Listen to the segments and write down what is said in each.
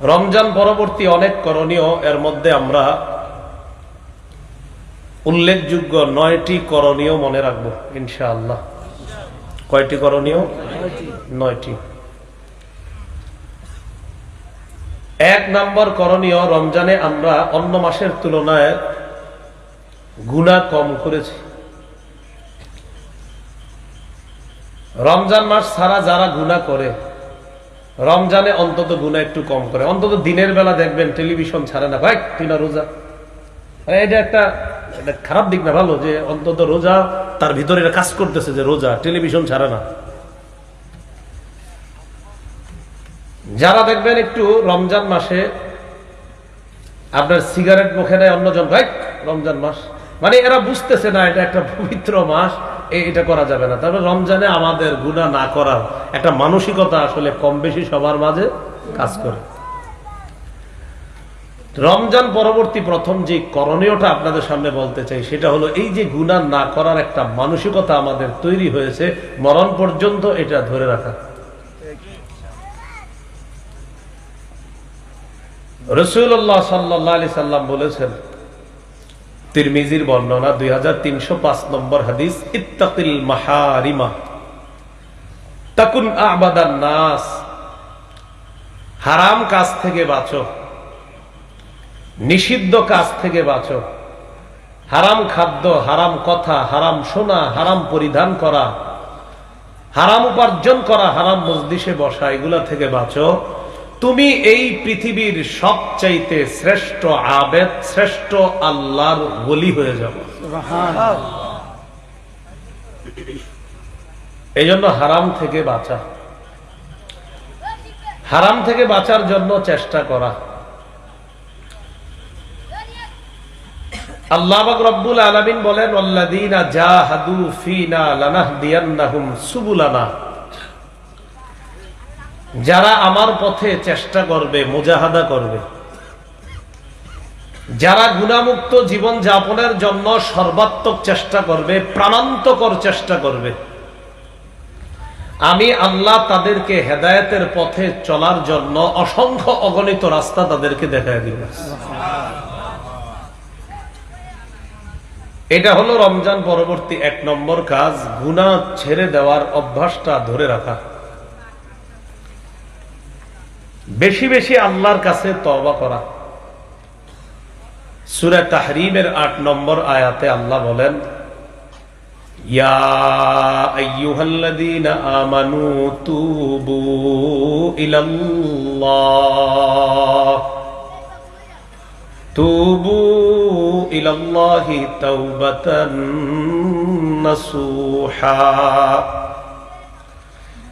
রমজান পরবর্তী অনেক করণীয়, এর মধ্যে আমরা উল্লেখযোগ্য নয়টি করণীয় মনে রাখব, ইনশাআল্লাহ। কয়টি করণীয়? নয়টি। এক নম্বর করণীয়, রমজানে আমরা অন্য মাসের তুলনায় গুণা কম করেছি। রমজান মাস ছাড়া যারা গুণা করে রমজানে অন্তত গুণা একটু কম করে। অন্তত দিনের বেলা দেখবেন টেলিভিশন ছাড়ে না। ভাই তিনা রোজা? এটা একটা খারাপ দিক না, ভালো? যে অন্তত রোজা তার ভিতরে কাজ করতেছে যে রোজা, টেলিভিশন ছাড়ে না। যারা দেখবেন একটু রমজান মাসে আপনার সিগারেট মুখে নেয় অন্যজন, ভাই, রমজান মাস। মানে এরা বুঝতেছে না, এটা একটা পবিত্র মাস। এটা করা যাবে না। তারপরে রমজানে আমাদের গুণা না করার একটা মানসিকতা আসলে কম বেশি সবার মাঝে কাজ করে। রমজান পরবর্তী প্রথম যে করণীয়টা আপনাদের সামনে বলতে চাই, সেটা হলো এই যে গুণা না করার একটা মানসিকতা আমাদের তৈরি হয়েছে, মরণ পর্যন্ত এটা ধরে রাখা। রসুল্লাহ সাল্লি সাল্লাম বলেছেন তিরমিজির বর্ণনা দুই হাজার তিনশো পাঁচ নম্বর হাদিস, ইত্তাকিল মাহারিমা। তাকুন আবাদান নাস। হারাম কাজ থেকে বাঁচো। নিষিদ্ধ কাজ থেকে বাঁচো। হারাম খাদ্য, হারাম কথা, হারাম শোনা, হারাম পরিধান করা, হারাম উপার্জন করা, হারাম মজলিসে বসা, এগুলা থেকে বাঁচো। তুমি এই পৃথিবীর সবচাইতে শ্রেষ্ঠ আবেদ, শ্রেষ্ঠ আল্লাহর বলি হয়ে যাব। এই জন্য হারাম থেকে বাঁচা। হারাম থেকে বাঁচার জন্য চেষ্টা করা। আল্লাহ রব্বুল আলামিন বলেন, ওয়াল্লাযীনা জাহাদু ফীনা লানাহদিয়ান্নাহুম সুবুলানা। যারা আমার পথে চেষ্টা করবে, মুজাহাদা করবে। যারা গুণামুক্ত জীবন যাপনের জন্য সর্বাত্মক চেষ্টা করবে, প্রাণান্তকর চেষ্টা করবে। আমি আল্লাহ তাদেরকে হেদায়েতের পথে চলার জন্য অসংখ্য অগণিত রাস্তা তাদেরকে দেখায় দিব। এটা হলো রমজান পরবর্তী এক নম্বর কাজ গুণা ছেড়ে দেওয়ার অভ্যাসটা ধরে রাখা। বেশি বেশি আল্লাহর কাছে তওবা করা। সুরা তাহরিমের আট নম্বর আয়াতে আল্লাহ বলেন আমানু তুবু তুবু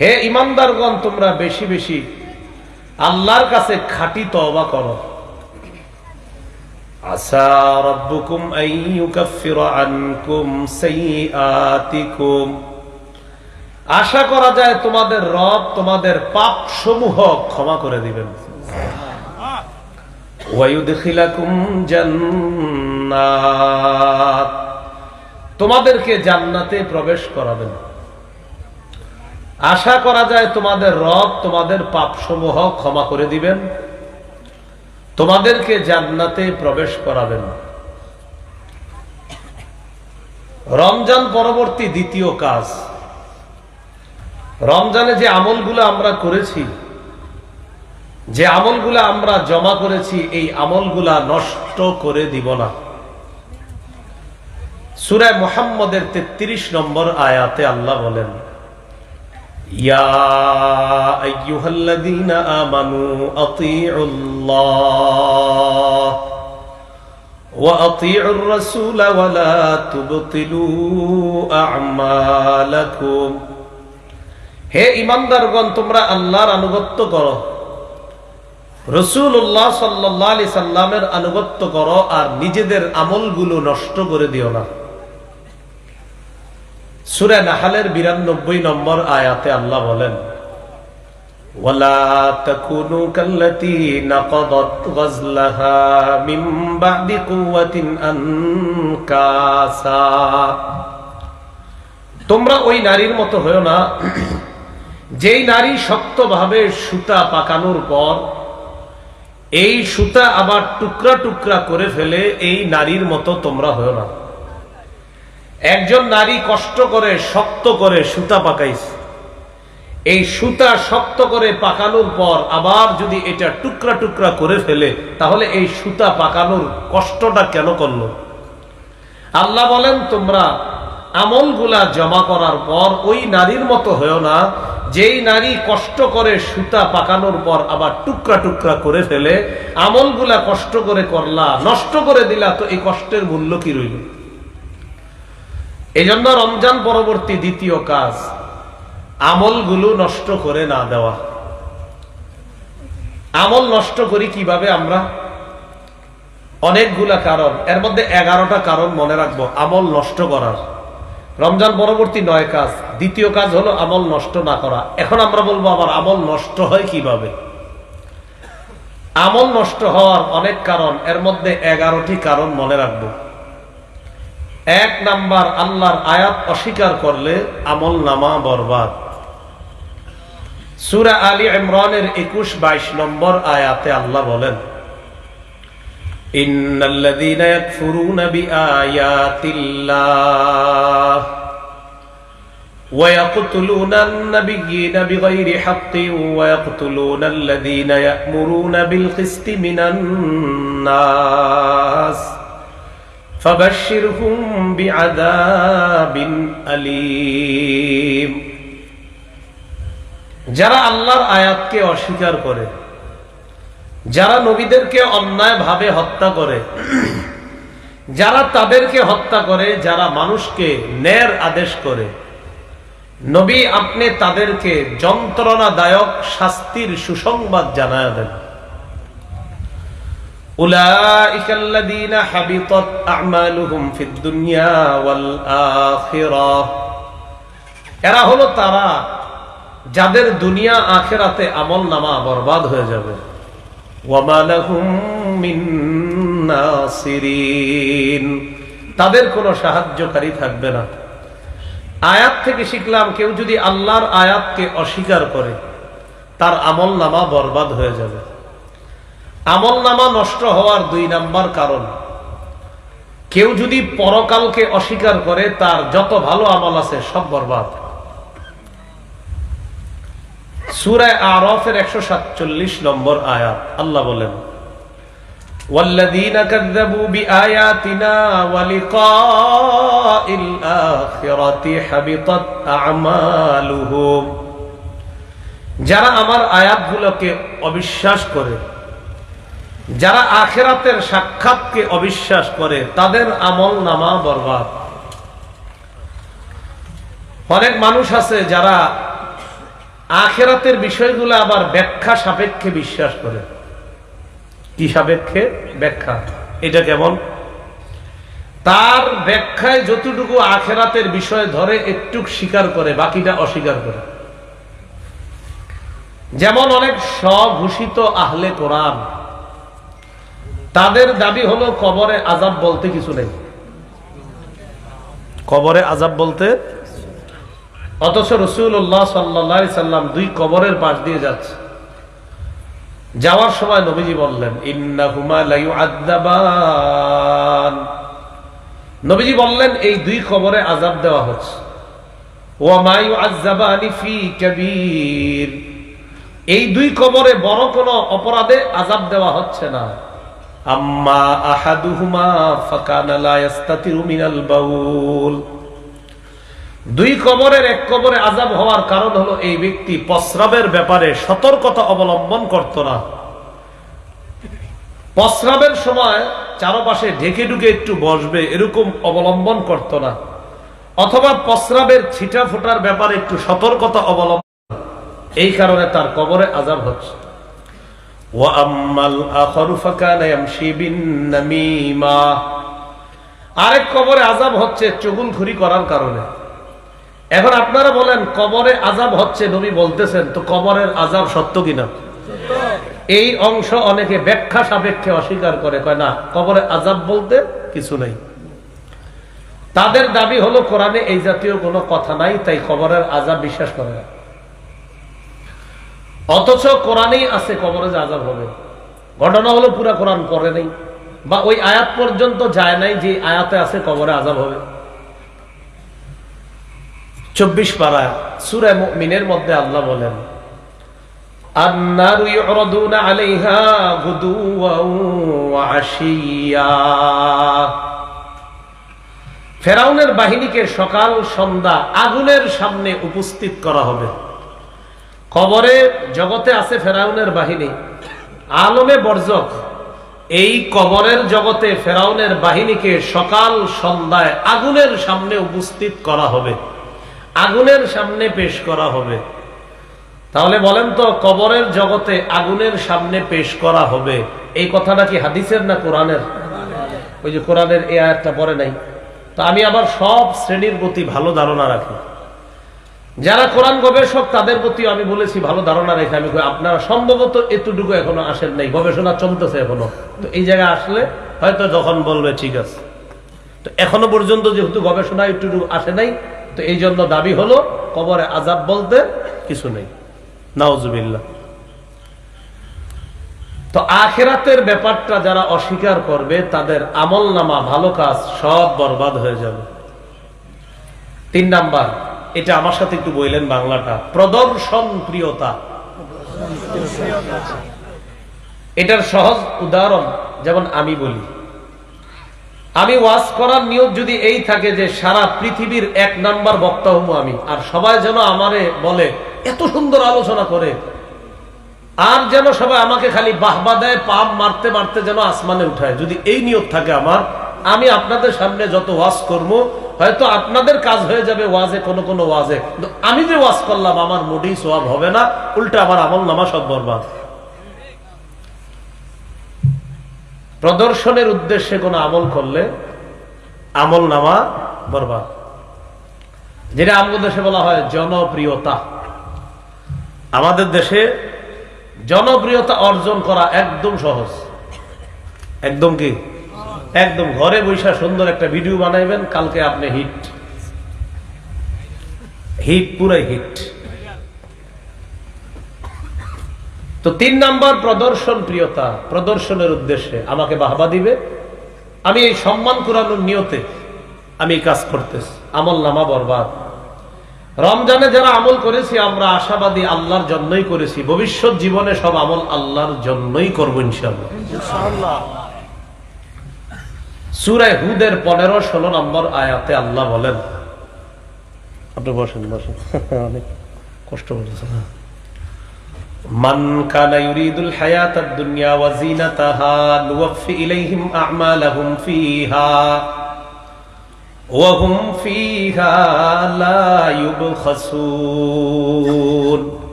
হে ইমানদারগণ, তোমরা বেশি বেশি আল্লাহর কাছে খাঁটি তওবা করো। আসা রব্বুকুম আনকুম সাইয়্যাতিকুম। আশা করা যায় তোমাদের রব তোমাদের পাপ সমূহ ক্ষমা করে দিবেন। তোমাদেরকে জান্নাতে প্রবেশ করাবেন। আশা করা যায় তোমাদের রব, তোমাদের পাপসমূহ ক্ষমা করে দিবেন। তোমাদেরকে জান্নাতে প্রবেশ করাবেন। রমজান পরবর্তী দ্বিতীয় কাজ। রমজানে যে আমলগুলো আমরা করেছি, যে আমলগুলা আমরা জমা করেছি, এই আমলগুলা নষ্ট করে দিব না। সুরায় মোহাম্মদের তেত্রিশ নম্বর আয়াতে আল্লাহ বলেন লা তুবতিলু আ'মালাকুম। হে তোমরা আল্লাহর আনুগত্য করো। রসুল্লাহ সাল্লাহ সাল্লামের আনুগত্য করো আর নিজেদের আমলগুলো নষ্ট করে দিও না। সুরে নাহালের বিরানব্বই নম্বর আয়াতে আল্লাহ বলেন ولا تكونوا كالتي نقضت غزلها من بعد قوة أنكاسا তোমরা ওই নারীর মতো হয়েও না যেই নারী শক্তভাবে সুতা পাকানোর পর এই সুতা আবার টুকরা টুকরা করে ফেলে এই নারীর মতো তোমরা হও না একজন নারী কষ্ট করে, শক্ত করে সুতা পাকাইছে। এই সুতা শক্ত করে পাকানোর পর আবার যদি এটা টুকরা টুকরা করে ফেলে, তাহলে এই সুতা পাকানোর কষ্টটা কেন করল? আল্লাহ বলেন, তোমরা আমলগুলা জমা করার পর ওই নারীর মতো হয়েও না। যেই নারী কষ্ট করে সুতা পাকানোর পর আবার টুকরা টুকরা করে ফেলে, আমলগুলা কষ্ট করে করলা, নষ্ট করে দিলা, তো এই কষ্টের মূল্য কি রইল? এই জন্য রমজান পরবর্তী দ্বিতীয় কাজ, আমলগুলো নষ্ট করে না দেওয়া। আমল নষ্ট করি কীভাবে আমরা? অনেকগুলা কারণ। এর মধ্যে এগারোটা কারণ মনে রাখব, আমল নষ্ট করার। রমজান পরবর্তী নয় কাজ। দ্বিতীয় কাজ হলো আমল নষ্ট না করা। এখন আমরা বলব, আবার আমল নষ্ট হয় কীভাবে? আমল নষ্ট হওয়ার অনেক কারণ। এর মধ্যে এগারোটি কারণ মনে রাখব। এক নাম্বার আল্লাহর আয়াত অস্বীকার করলে আমল নামা বরবাদ সুরা আলী ইমরানের একুশ বাইশ নম্বর আয়াতে আল্লাহ বলেন إن الذين يكفرون بآيات الله ويقتلون النبيين بغير حق ويقتلون الذين يأمرون بالقسط من الناس فبشرهم بعذاب أليم যারা আল্লাহর আয়াতকে অস্বীকার করে যারা নবীদেরকে অন্যায় ভাবে হত্যা করে যারা তাদেরকে হত্যা করে যারা মানুষকে ন্যায়ের আদেশ করে নবী আপনি তাদেরকে যন্ত্রণাদায়ক শাস্তির সুসংবাদ জানায় দেন أولئك الذين حبطت أعمالهم في الدنيا والآخرة এরা হলো তারা যাদের দুনিয়া আখেরাতে আমল নামা বরবাদ হয়ে যাবে ওয়ামা লাহুম মিন নাসিরিন তাদের কোনো সাহায্যকারী থাকবে না আয়াত থেকে শিখলাম কেউ যদি আল্লাহর আয়াতকে অস্বীকার করে তার আমল নামা বরবাদ হয়ে যাবে আমল নামা নষ্ট হওয়ার দুই নাম্বার কারণ কেউ যদি পরকালকে অস্বীকার করে তার যত ভালো আমল আছে সব বরবাদ সুরায় আরফের একশো সাতচল্লিশ নম্বর আয়াত আল্লাহ বলেন والذين كذبوا بآياتنا ولقاء الآخرة حبطت أعمالهم যারা আমার আয়াতগুলোকে অবিশ্বাস করে যারা আখেরাতের সাক্ষাৎকে অবিশ্বাস করে, তাদের আমল নামা বরবাদ। অনেক মানুষ আছে যারা আখেরাতের বিষয়গুলো আবার ব্যাখ্যা সাপেক্ষে বিশ্বাস করে। কি সাপেক্ষে? ব্যাখ্যা। এটা কেমন? তার ব্যাখ্যায় যতটুকু আখেরাতের বিষয় ধরে একটু স্বীকার করে, বাকিটা অস্বীকার করে। যেমন অনেক স্বঘোষিত আহলে কোরআন তাদের দাবি হলো কবরে আজাব বলতে কিছু নেই। কবরে আজাব বলতে? অথচ রসুল্লাহ সাল্লা সাল্লাম দুই কবরের পাশ দিয়ে যাচ্ছে। যাওয়ার সময় নবীজি বললেন নবীজি বললেন এই দুই কবরে আজাব দেওয়া হচ্ছে। এই দুই কবরে বড় কোনো অপরাধে আজাব দেওয়া হচ্ছে না। দুই কবরের এক কবরে আজাব হওয়ার কারণ হলো এই ব্যক্তি প্রস্রাবের ব্যাপারে সতর্কতা অবলম্বন করত না। প্রস্রাবের সময় চারপাশে ঢেকে ঢুকে একটু বসবে এরকম অবলম্বন করত না। অথবা প্রস্রাবের ছিটা ফোটার ব্যাপারে একটু সতর্কতা অবলম্বন এই কারণে তার কবরে আজাব হচ্ছে। আরেক কবরে আজাব হচ্ছে করার কারণে। এখন আপনারা বলেন, কবরে আজাব হচ্ছে নবী বলতেছেন, তো কবরের আজাব সত্য কিনা? এই অংশ অনেকে ব্যাখ্যা সাপেক্ষে অস্বীকার করে, কয় না, কবরে আজাব বলতে কিছু নেই। তাদের দাবি হলো, কোরআনে এই জাতীয় কোনো কথা নাই, তাই কবরের আজাব বিশ্বাস করে না। অথচ কোরআনেই আছে কবরে যে আজাব হবে ঘটনা হলো পুরা কোরআন পড়ে নাই বা ওই আয়াত পর্যন্ত যায় নাই যে আয়াতে আছে কবরে আজাব হবে চব্বিশ পারা সুরে মিনের মধ্যে আল্লাহ বলেন النار يعرضون عليها غدوا وعشيا ফেরাউনের বাহিনীকে সকাল সন্ধ্যা আগুনের সামনে উপস্থিত করা হবে কবরে জগতে আছে ফেরাউনের বাহিনী। আলমে বর্জক, এই কবরের জগতে ফেরাউনের বাহিনীকে সকাল সন্ধ্যায় আগুনের সামনে উপস্থিত করা হবে। আগুনের সামনে পেশ করা হবে। তাহলে বলেন তো, কবরের জগতে আগুনের সামনে পেশ করা হবে। এই কথাটা কি হাদিসের না কোরআনের? ওই যে কোরআনের এই আয়াতটা পরে নাই। তো আমি আবার সব শ্রেণির প্রতি ভালো ধারণা রাখি। যারা কোরআন গবেষক, তাদের প্রতি আমি বলেছি, ভালো ধারণা রেখে আমি আপনারা সম্ভবত এতটুকু এখনও আসেন নাই, গবেষণা চলতেছে এখনও। তো এই জায়গায় আসলে হয়তো যখন বলবে, ঠিক আছে। তো এখনও পর্যন্ত যেহেতু গবেষণা একটু আসে নাই, তো এই জন্য দাবি হলো, কবরে আজাব বলতে কিছু নেই। নাওজুবিল্লাহ তো আখেরাতের ব্যাপারটা যারা অস্বীকার করবে, তাদের আমল নামা ভালো কাজ সব বরবাদ হয়ে যাবে। তিন নাম্বার এটা আমার সাথে একটু বললেন বাংলাটা। প্রদর্শন প্রিয়তা। এটার সহজ উদাহরণ, যেমন আমি বলি। আমি ওয়াজ করার নিয়ত যদি এই থাকে যে সারা পৃথিবীর এক নাম্বার বক্তা হব আমি, আর সবাই যেন আমারে বলে, এত সুন্দর আলোচনা করে। আর যেন সবাই আমাকে খালি বাহবা দেয় পাপ মারতে মারতে যেন আসমানে উঠায়। যদি এই নিয়ত থাকে আমার, আমি আপনাদের সামনে যত ওয়াজ করব হয়তো আপনাদের কাজ হয়ে যাবে ওয়াজে, কোনো কোনো ওয়াজে। আমি যে ওয়াজ করলাম, আমার মোটেই সোয়াব হবে না, উল্টা আমার আমল নামা সব বরবাদ। প্রদর্শনের উদ্দেশ্যে কোনো আমল করলে, আমল নামা বরবাদ। যেটা আমাদের দেশে বলা হয় জনপ্রিয়তা। আমাদের দেশে জনপ্রিয়তা অর্জন করা একদম সহজ। একদম কি? একদম ঘরে বৈশা সুন্দর একটা ভিডিও বানাইবেন, কালকে আপনি হিট হিট পুরাই হিট তো তিন নাম্বার প্রদর্শন প্রিয়তা, প্রদর্শনের উদ্দেশ্যে আমাকে বাহবা দিবে। আমি এই সম্মান কুরানোর নিয়তে আমি কাজ করতেছি, আমল নামা বরবাদ। রমজানে যারা আমল করেছি, আমরা আশাবাদী আল্লাহর জন্যই করেছি। ভবিষ্যৎ জীবনে সব আমল আল্লাহর জন্যই করব ইনশাল্লাহ সুরায় হুদের পনেরো ষোলো নম্বর আয়াতে আল্লাহ বলেন আপনি বসেন বসেন। অনেক কষ্ট বলেছেন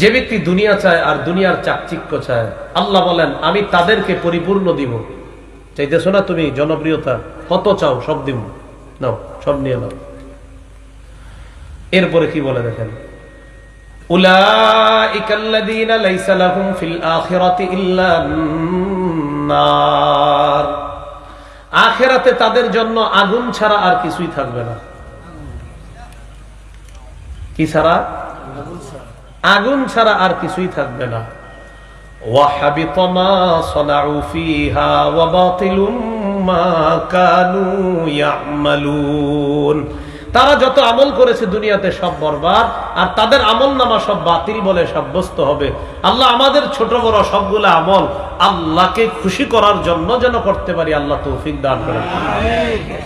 যে ব্যক্তি দুনিয়া চায় আর দুনিয়ার চাকচিক্য চায় আল্লাহ বলেন আমি তাদেরকে পরিপূর্ণ দিব। চাইতেছো না তুমি জনপ্রিয়তা? কত চাও? সব দিব। নাও, সব নিয়ে নাও। এরপরে কি বলে দেখেন? আখেরাতে তাদের জন্য আগুন ছাড়া আর কিছুই থাকবে না। কি ছাড়া। আগুন ছাড়া আর কিছুই থাকবে না। وحبط ما صنعوا فيها وباطل ما كانوا يعملون তারা যত আমল করেছে দুনিয়াতে সব বরবাদ আর তাদের আমল নামা সব বাতিল বলে সাব্যস্ত হবে আল্লাহ আমাদের ছোট বড় সবগুলো আমল আল্লাহকে খুশি করার জন্য যেন করতে পারি আল্লাহ তৌফিক দান করেন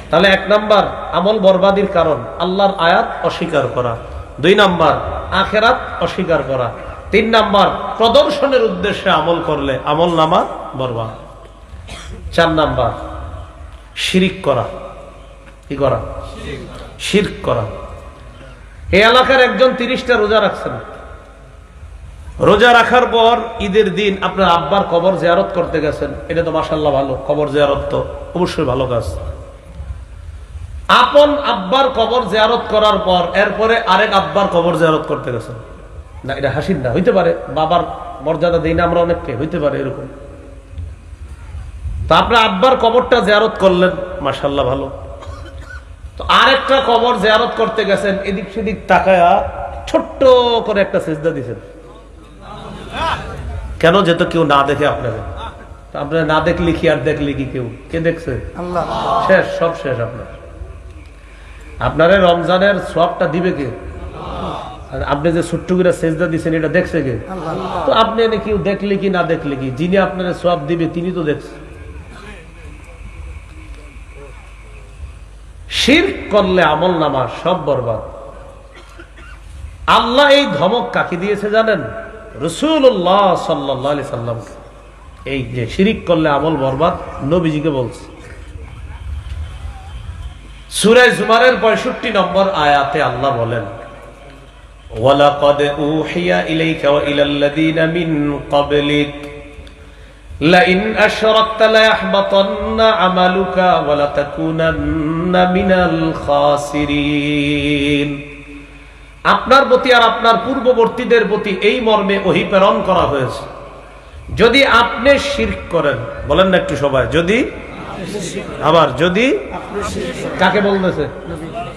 তাহলে এক নাম্বার আমল বরবাদির কারণ আল্লাহর আয়াত অস্বীকার করা দুই নাম্বার আখেরাত অস্বীকার করা তিন নাম্বার, প্রদর্শনের উদ্দেশ্যে আমল করলে আমল নামা বরবাদ। চার নাম্বার, শিরিক করা। কি করা? শির্ক করা। এই এলাকার একজন তিরিশটা রোজা রাখছেন। রোজা রাখার পর ঈদের দিন আপনার আব্বার কবর জেয়ারত করতে গেছেন। এটা তো মাসাল্লাহ ভালো, কবর জেয়ারত তো অবশ্যই ভালো কাজ। আপন আব্বার কবর জেয়ারত করার পর এরপরে আরেক আব্বার কবর জেয়ারত করতে গেছেন। না এটা হাসির না হইতে পারে। বাবার মর্যাদা দিই না আমরা অনেককে হইতে পারে এরকম। তো আপনার আব্বার কবরটা জেয়ারত করলেন মাসাল্লাহ ভালো। তো আরেকটা কবর জেয়ারত করতে গেছেন এদিক সেদিক তাকায়া ছোট্ট করে একটা সেজদা দিছেন। কেন যেত কেউ না দেখে আপনাকে? আপনারা না দেখলে কি আর দেখলে কি কেউ? কে দেখছে? আল্লাহ। শেষ সব শেষ আপনার। আপনারা রমজানের সবটা দিবে কে? আপনি যে ছোট্ট করে সেজদা দিচ্ছেন এটা দেখছে কে? তো আপনি কেউ দেখলে কি, না দেখলে কি? যিনি আপনার সব দিবে, তিনি তো দেখছেন শির করলে আমল নামা সব বরবাদ। আল্লাহ এই ধমক কাকে দিয়েছে জানেন? রসুল্লাহ সাল্লি সাল্লাম এই যে শিরিক করলে আমল বরবাদ, নবীজিকে বলছে। সুরাই জুমারের পঁয়ষট্টি নম্বর আয়াতে আল্লাহ বলেন ولقد أوحي إليك وإلى الذين من قبلك لئن أشركت ليحبطن عملك ولتكونن من الخاسرين আপনার প্রতি আর আপনার পূর্ববর্তীদের প্রতি এই মর্মে ওহি প্রেরণ করা হয়েছে যদি আপনি শিরক করেন বলেন না একটু সবাই যদি আবার যদি কাকে বলতেছে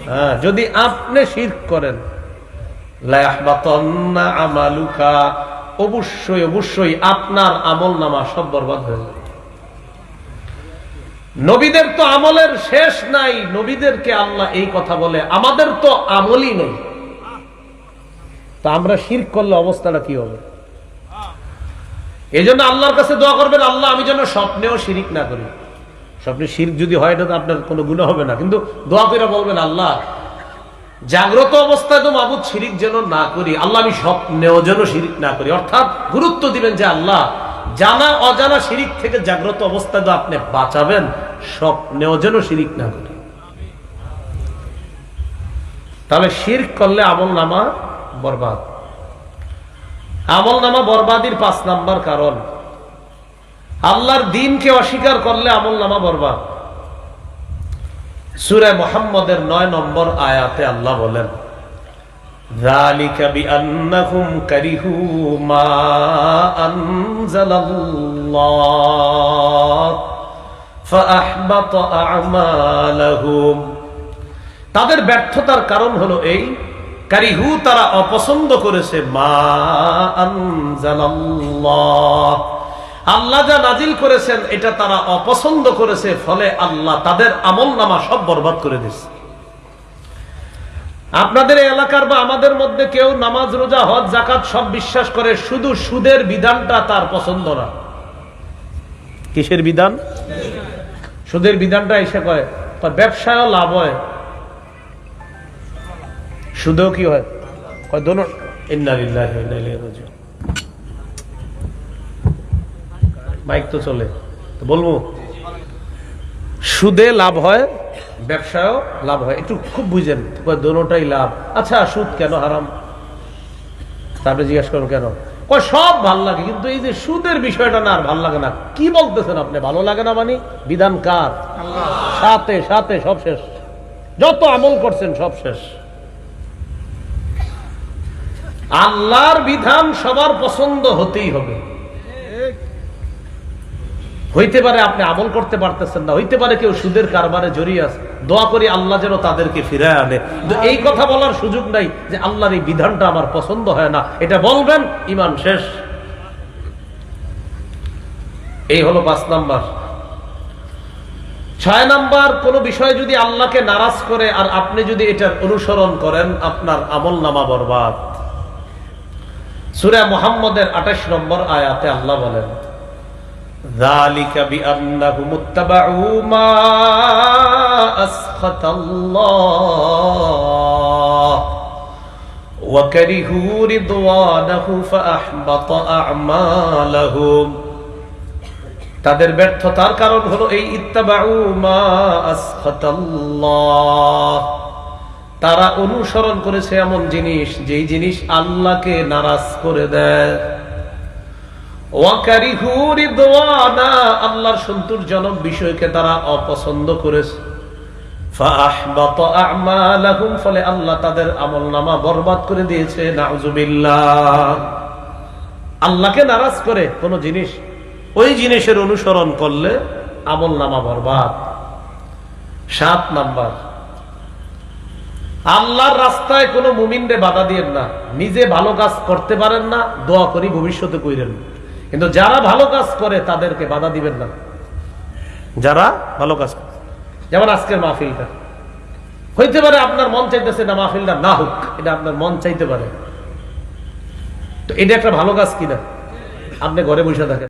হ্যাঁ যদি আপনি শিরক করেন লায়াহবাতান্না আমালুকা। অবশ্যই অবশ্যই আপনার আমল নামা সব বরবাদ হয়ে যাবে। নবীদের তো আমলের শেষ নাই, নবীদেরকে আল্লাহ এই কথা বলে, আমাদের তো আমলই নেই। তা আমরা শির করলে অবস্থাটা কি হবে? এই জন্য আল্লাহর কাছে দোয়া করবেন, আল্লাহ আমি যেন স্বপ্নেও শিরিক না করি। স্বপ্নে শির যদি হয়, এটা তো আপনার কোনো গুণ হবে না। কিন্তু দোয়া করে বলবেন, আল্লাহ জাগ্রত অবস্থায় তো মাবুদ শিরিক যেন না করি, আল্লাহ আমি স্বপ্নেও যেন শিরিক না করি। অর্থাৎ গুরুত্ব দিবেন যে আল্লাহ, জানা অজানা শিরিক থেকে জাগ্রত অবস্থায় তো আপনি বাঁচাবেন, স্বপ্নেও যেন শিরিক না করি। তাহলে শির করলে আমল নামা বরবাদ। আমল নামা বরবাদির পাঁচ নাম্বার কারণ, আল্লাহর দিনকে অস্বীকার করলে আমল নামা বরবাদ। সুরে মোহাম্মদের নয় নম্বর আয়াতে আল্লাহ বলেন তাদের ব্যর্থতার কারণ হলো এই, কারিহু তারা অপছন্দ করেছে, মা আনজালাল্লাহ। আল্লাহ যা নাজিল করেছেন, এটা তারা অপছন্দ করেছে, ফলে আল্লাহ তাদের আমল নামা সব বরবাদ করে দিচ্ছে আপনাদের এলাকার বা আমাদের মধ্যে কেউ নামাজ, রোজা, হজ জাকাত সব বিশ্বাস করে, শুধু সুদের বিধানটা তার পছন্দ না। কিসের বিধান? সুদের বিধানটা এসে কয় ব্যবসায়ও লাভ হয়। সুদেও কি হয়? কয়, দোনো ইন্নালিল্লাহি মাইক তো চলে। তো বলব, সুদে লাভ হয়, ব্যবসায়ও লাভ হয়। একটু খুব বুঝেন দোনোটাই লাভ। আচ্ছা সুদ কেন হারাম? তারপরে জিজ্ঞেস করুন কেন? কয় সব ভালো লাগে, কিন্তু এই যে সুদের বিষয়টা না আর ভালো লাগে না, কি বলতেছেন আপনি? ভালো লাগে না মানে? বিধান কার? সাথে সাথে, সব শেষ। যত আমল করছেন, সব শেষ। আল্লাহর বিধান সবার পছন্দ হতেই হবে। হইতে পারে আপনি আমল করতে পারতেছেন না, হইতে পারে কেউ সুদের কারবারে জড়িয়ে আছে, দোয়া করি আল্লাহ যেন তাদেরকে ফিরে আনে। এই কথা বলার সুযোগ নাই যে আল্লাহর এই বিধানটা আমার পছন্দ হয় না। এটা বলবেন ইমান শেষ। এই হলো পাঁচ নাম্বার। ছয় নাম্বার, কোন বিষয় যদি আল্লাহকে নারাজ করে আর আপনি যদি এটার অনুসরণ করেন, আপনার আমল নামা বরবাদ। সুরা মোহাম্মদের আঠাশ নম্বর আয়াতে আল্লাহ বলেন ذلك بأنهم اتبعوا ما أسخط الله وكرهوا رضوانه فأحبط أعمالهم তাদের ব্যর্থতার কারণ হলো এই ইত্তাবাউ মা আসখাতাল্লাহ তারা অনুসরণ করেছে এমন জিনিস যেই জিনিস আল্লাহকে নারাজ করে দেয় আল্লাহর বিষয়কে তারা অপছন্দ করেছে। ফলে আল্লাহ তাদের আমল নামা বরবাদ করে দিয়েছে। আল্লাহকে নারাজ করে কোন জিনিস, ওই জিনিসের অনুসরণ করলে আমল নামা বরবাদ। সাত নাম্বার, আল্লাহর রাস্তায় কোনো মুমিনরে বাধা দিয়েন না। নিজে ভালো কাজ করতে পারেন না, দোয়া করি ভবিষ্যতে কইরেন। কিন্তু যারা ভালো কাজ করে তাদেরকে বাধা দিবেন না। যারা ভালো কাজ করে। যেমন আজকের মাহফিলটা। হইতে পারে আপনার মন চাইতেছে না মাহফিলটা না হোক এটা আপনার মন চাইতে পারে। তো এটা একটা ভালো কাজ কিনা? আপনি ঘরে বসে থাকেন।